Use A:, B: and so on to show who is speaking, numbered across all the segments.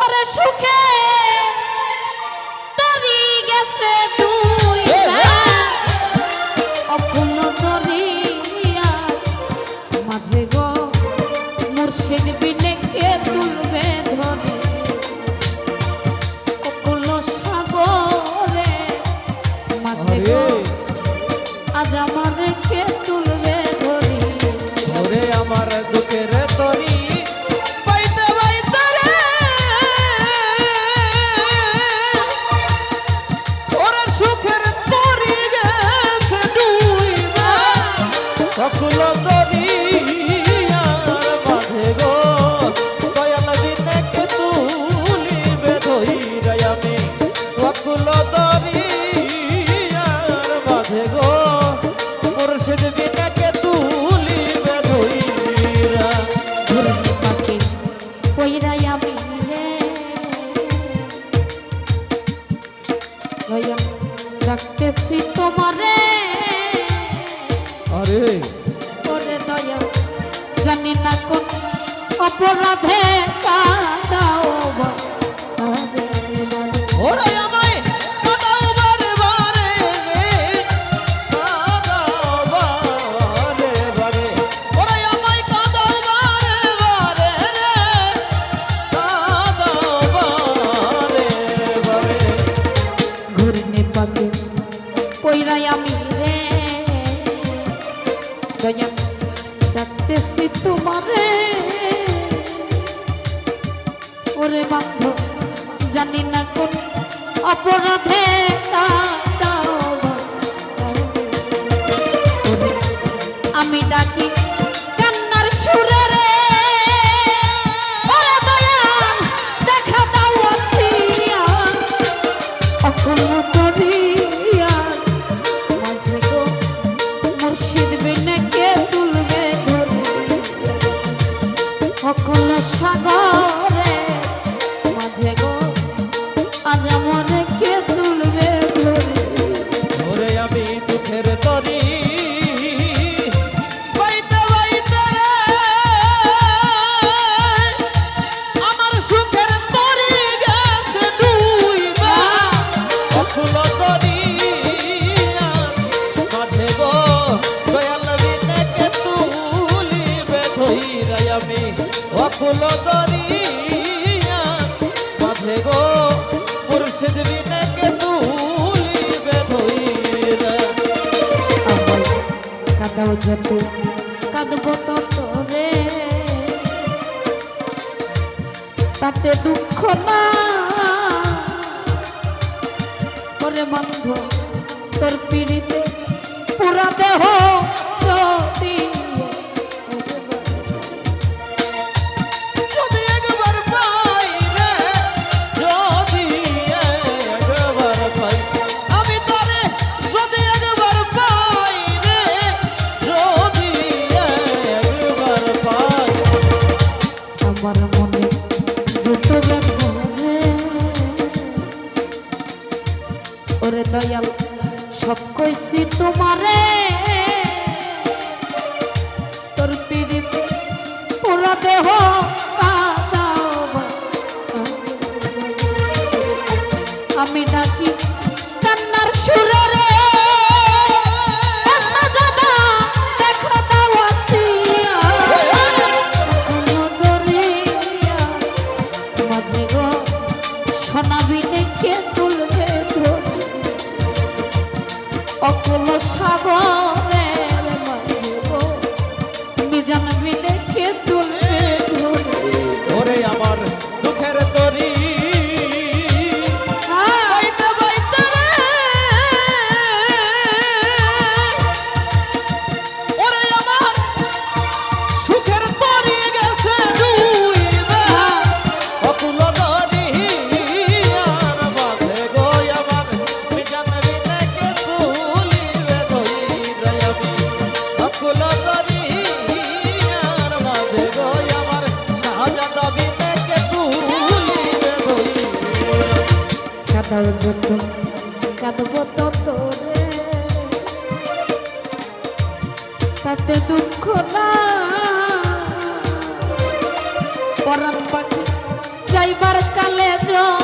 A: ওরে সুখে তরি গেছে অপরাধে কাদাও তা যত কাঁদব তত রে তাতে দুঃখ না। করে বন্ধু তোর পিড়িতে
B: আমি
A: নাকি কান্নার
B: সুরের
A: আসার যত কাঁদব তত তাতে দুঃখ না। পরাণ পাখি যাইবার কালে যাও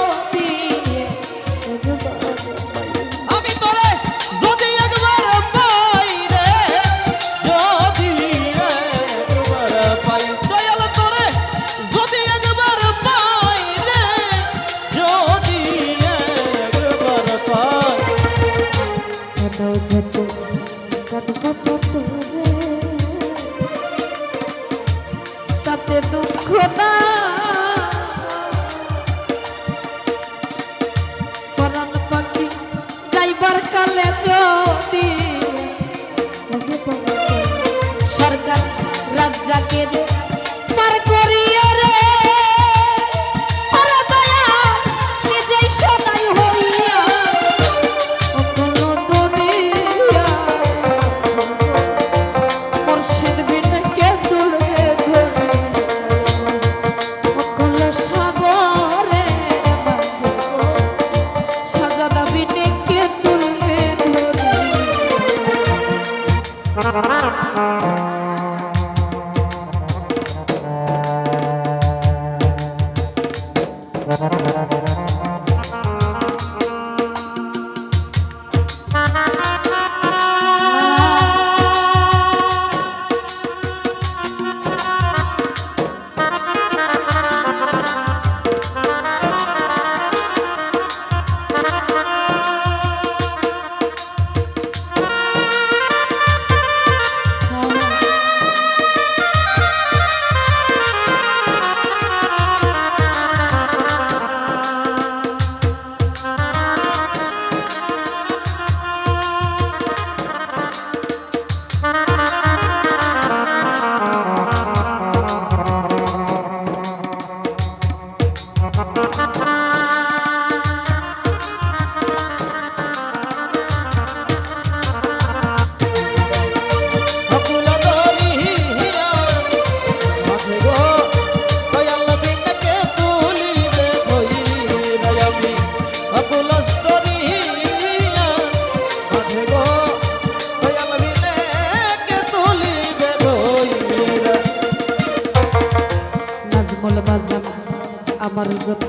A: আমার যত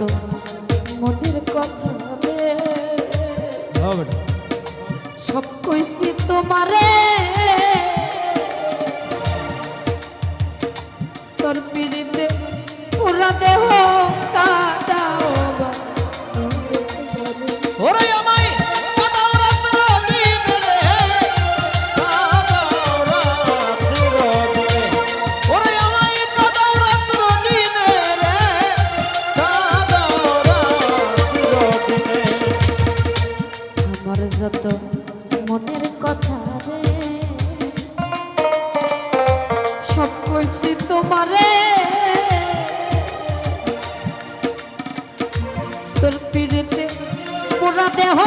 A: তোর পিড়িতে পুরা দেহ